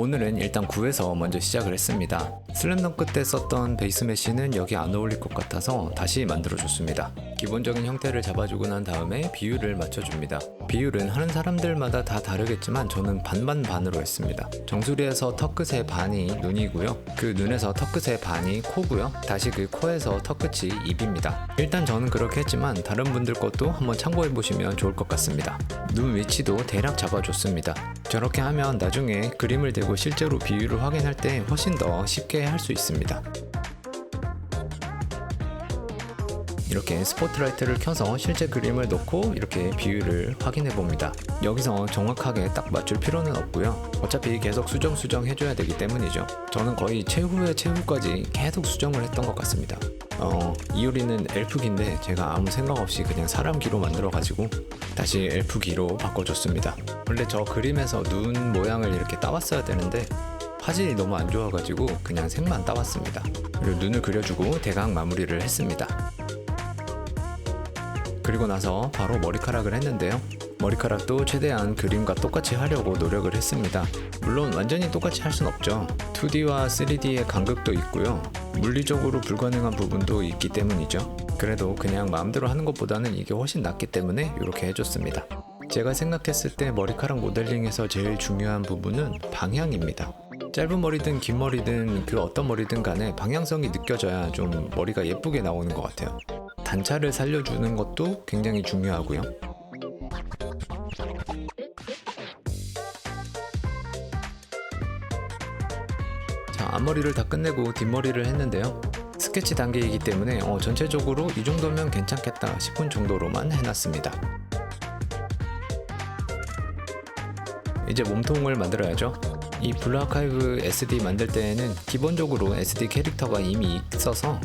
오늘은 일단 9에서 먼저 시작을 했습니다. 슬램덩크 때 썼던 베이스 메쉬는 여기 안 어울릴 것 같아서 다시 만들어줬습니다. 기본적인 형태를 잡아주고 난 다음에 비율을 맞춰줍니다. 비율은 하는 사람들마다 다 다르겠지만 저는 반반 반으로 했습니다. 정수리에서 턱 끝의 반이 눈이고요. 그 눈에서 턱 끝의 반이 코고요. 다시 그 코에서 턱 끝이 입입니다. 일단 저는 그렇게 했지만 다른 분들 것도 한번 참고해 보시면 좋을 것 같습니다. 눈 위치도 대략 잡아줬습니다. 저렇게 하면 나중에 그림을 대고 실제로 비율을 확인할 때 훨씬 더 쉽게 할 수 있습니다. 이렇게 스포트라이트를 켜서 실제 그림을 넣고 이렇게 비율을 확인해 봅니다. 여기서 정확하게 딱 맞출 필요는 없고요. 어차피 계속 수정 수정 해줘야 되기 때문이죠. 저는 거의 최후의 최후까지 계속 수정을 했던 것 같습니다. 어, 이효리는 엘프기인데 제가 아무 생각 없이 그냥 사람 기로 만들어가지고 다시 엘프기로 바꿔줬습니다. 원래 저 그림에서 눈 모양을 이렇게 따왔어야 되는데 화질이 너무 안 좋아가지고 그냥 색만 따왔습니다. 그리고 눈을 그려주고 대강 마무리를 했습니다. 그리고 나서 바로 머리카락을 했는데요. 머리카락도 최대한 그림과 똑같이 하려고 노력을 했습니다. 물론 완전히 똑같이 할 순 없죠. 2D와 3D의 간극도 있고요. 물리적으로 불가능한 부분도 있기 때문이죠. 그래도 그냥 마음대로 하는 것보다는 이게 훨씬 낫기 때문에 이렇게 해줬습니다. 제가 생각했을 때 머리카락 모델링에서 제일 중요한 부분은 방향입니다. 짧은 머리든 긴 머리든 그 어떤 머리든 간에 방향성이 느껴져야 좀 머리가 예쁘게 나오는 것 같아요. 단차를 살려주는 것도 굉장히 중요하고요. 자, 앞머리를 다 끝내고 뒷머리를 했는데요. 스케치 단계이기 때문에 어, 전체적으로 이 정도면 괜찮겠다 싶은 정도로만 해놨습니다. 이제 몸통을 만들어야죠. 이 블루아카이브 SD 만들 때에는 기본적으로 SD 캐릭터가 이미 있어서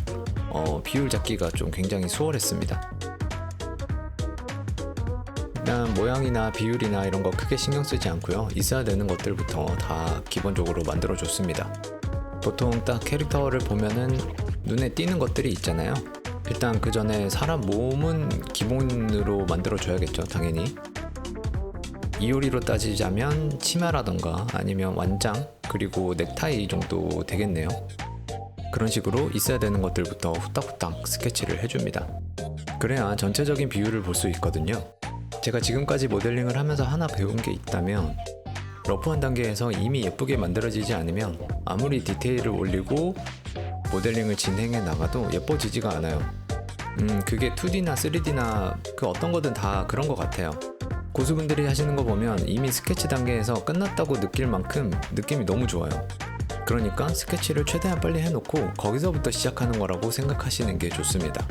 어, 비율 잡기가 좀 굉장히 수월했습니다. 일단 모양이나 비율이나 이런 거 크게 신경 쓰지 않고요. 있어야 되는 것들부터 다 기본적으로 만들어 줬습니다. 보통 딱 캐릭터를 보면은 눈에 띄는 것들이 있잖아요. 일단 그 전에 사람 몸은 기본으로 만들어 줘야겠죠, 당연히. 이효리로 따지자면 치마라던가 아니면 완장 그리고 넥타이 정도 되겠네요. 그런 식으로 있어야 되는 것들부터 후딱후딱 스케치를 해줍니다. 그래야 전체적인 비율을 볼 수 있거든요. 제가 지금까지 모델링을 하면서 하나 배운 게 있다면 러프한 단계에서 이미 예쁘게 만들어지지 않으면 아무리 디테일을 올리고 모델링을 진행해 나가도 예뻐지지가 않아요. 음, 그게 2D나 3D나 그 어떤 거든 다 그런 것 같아요. 고수분들이 하시는 거 보면 이미 스케치 단계에서 끝났다고 느낄 만큼 느낌이 너무 좋아요. 그러니까 스케치를 최대한 빨리 해놓고 거기서부터 시작하는 거라고 생각하시는 게 좋습니다.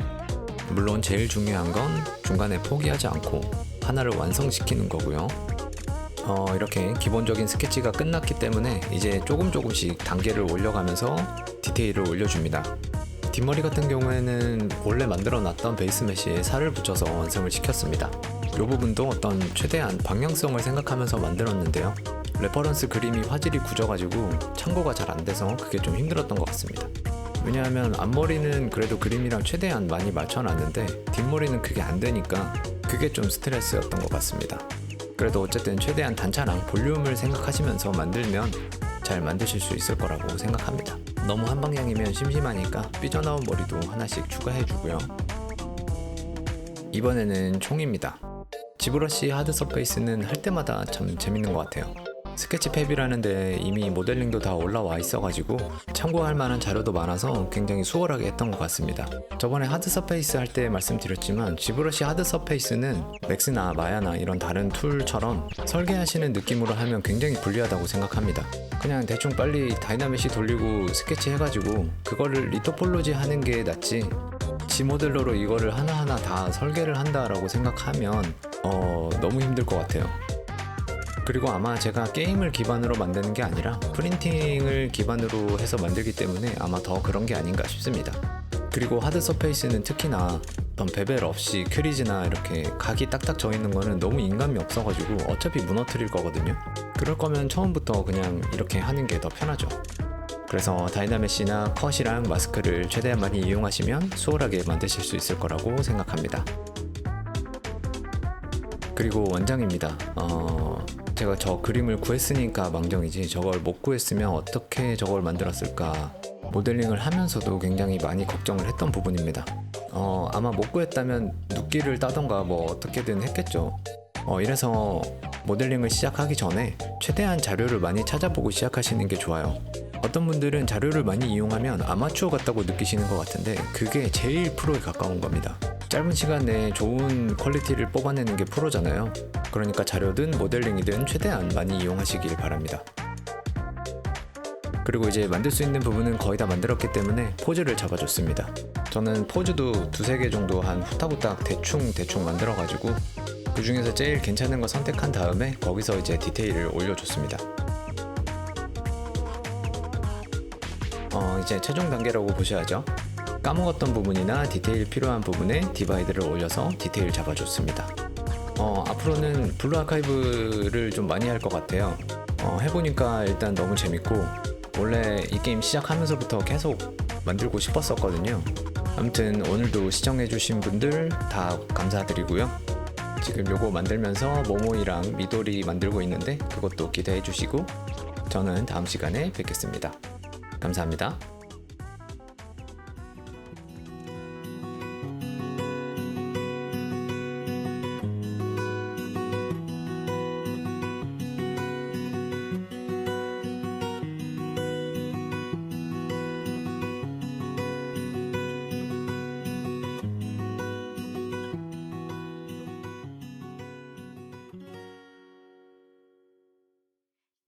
물론 제일 중요한 건 중간에 포기하지 않고 하나를 완성시키는 거고요. 어, 이렇게 기본적인 스케치가 끝났기 때문에 이제 조금 조금씩 단계를 올려가면서 디테일을 올려줍니다. 뒷머리 같은 경우에는 원래 만들어 놨던 베이스 메쉬에 살을 붙여서 완성을 시켰습니다. 이 부분도 어떤 최대한 방향성을 생각하면서 만들었는데요. 레퍼런스 그림이 화질이 굳어가지고 참고가 잘 안 돼서 그게 좀 힘들었던 것 같습니다. 왜냐하면 앞머리는 그래도 그림이랑 최대한 많이 맞춰놨는데 뒷머리는 그게 안 되니까 그게 좀 스트레스였던 것 같습니다. 그래도 어쨌든 최대한 단차랑 볼륨을 생각하시면서 만들면 잘 만드실 수 있을 거라고 생각합니다. 너무 한 방향이면 심심하니까 삐져나온 머리도 하나씩 추가해주고요. 이번에는 총입니다. 지브러시 하드 서페이스는 할 때마다 참 재밌는 것 같아요. 스케치 팹이라는데 이미 모델링도 다 올라와 있어가지고 참고할 만한 자료도 많아서 굉장히 수월하게 했던 것 같습니다. 저번에 하드 서페이스 할 때 말씀드렸지만 지브러시 하드 서페이스는 맥스나 마야나 이런 다른 툴처럼 설계하시는 느낌으로 하면 굉장히 불리하다고 생각합니다. 그냥 대충 빨리 다이나믹시 돌리고 스케치 해가지고 그거를 리토폴로지 하는 게 낫지 지 모델러로 이거를 하나하나 다 설계를 한다라고 생각하면 어, 너무 힘들 것 같아요. 그리고 아마 제가 게임을 기반으로 만드는 게 아니라 프린팅을 기반으로 해서 만들기 때문에 아마 더 그런 게 아닌가 싶습니다. 그리고 하드 서페이스는 특히나 어떤 베벨 없이 큐리즈나 이렇게 각이 딱딱 져 있는 거는 너무 인감이 없어가지고 어차피 무너뜨릴 거거든요. 그럴 거면 처음부터 그냥 이렇게 하는 게 더 편하죠. 그래서 다이나메시나 컷이랑 마스크를 최대한 많이 이용하시면 수월하게 만드실 수 있을 거라고 생각합니다. 그리고 원장입니다. 어, 제가 저 그림을 구했으니까 망정이지 저걸 못 구했으면 어떻게 저걸 만들었을까 모델링을 하면서도 굉장히 많이 걱정을 했던 부분입니다. 어, 아마 못 구했다면 눕기를 따던가 뭐 어떻게든 했겠죠. 어, 이래서 모델링을 시작하기 전에 최대한 자료를 많이 찾아보고 시작하시는 게 좋아요. 어떤 분들은 자료를 많이 이용하면 아마추어 같다고 느끼시는 것 같은데 그게 제일 프로에 가까운 겁니다. 짧은 시간 내에 좋은 퀄리티를 뽑아내는 게 프로잖아요. 그러니까 자료든 모델링이든 최대한 많이 이용하시길 바랍니다. 그리고 이제 만들 수 있는 부분은 거의 다 만들었기 때문에 포즈를 잡아줬습니다. 저는 포즈도 두세 개 정도 한 후딱후딱 대충 대충 만들어가지고 그 중에서 제일 괜찮은 거 선택한 다음에 거기서 이제 디테일을 올려줬습니다. 어, 이제 최종 단계라고 보셔야죠. 까먹었던 부분이나 디테일 필요한 부분에 디바이드를 올려서 디테일 잡아줬습니다. 어, 앞으로는 블루 아카이브를 좀 많이 할 것 같아요. 어, 해보니까 일단 너무 재밌고 원래 이 게임 시작하면서부터 계속 만들고 싶었었거든요. 아무튼 오늘도 시청해주신 분들 다 감사드리고요. 지금 요거 만들면서 모모이랑 미도리 만들고 있는데 그것도 기대해주시고 저는 다음 시간에 뵙겠습니다. 감사합니다.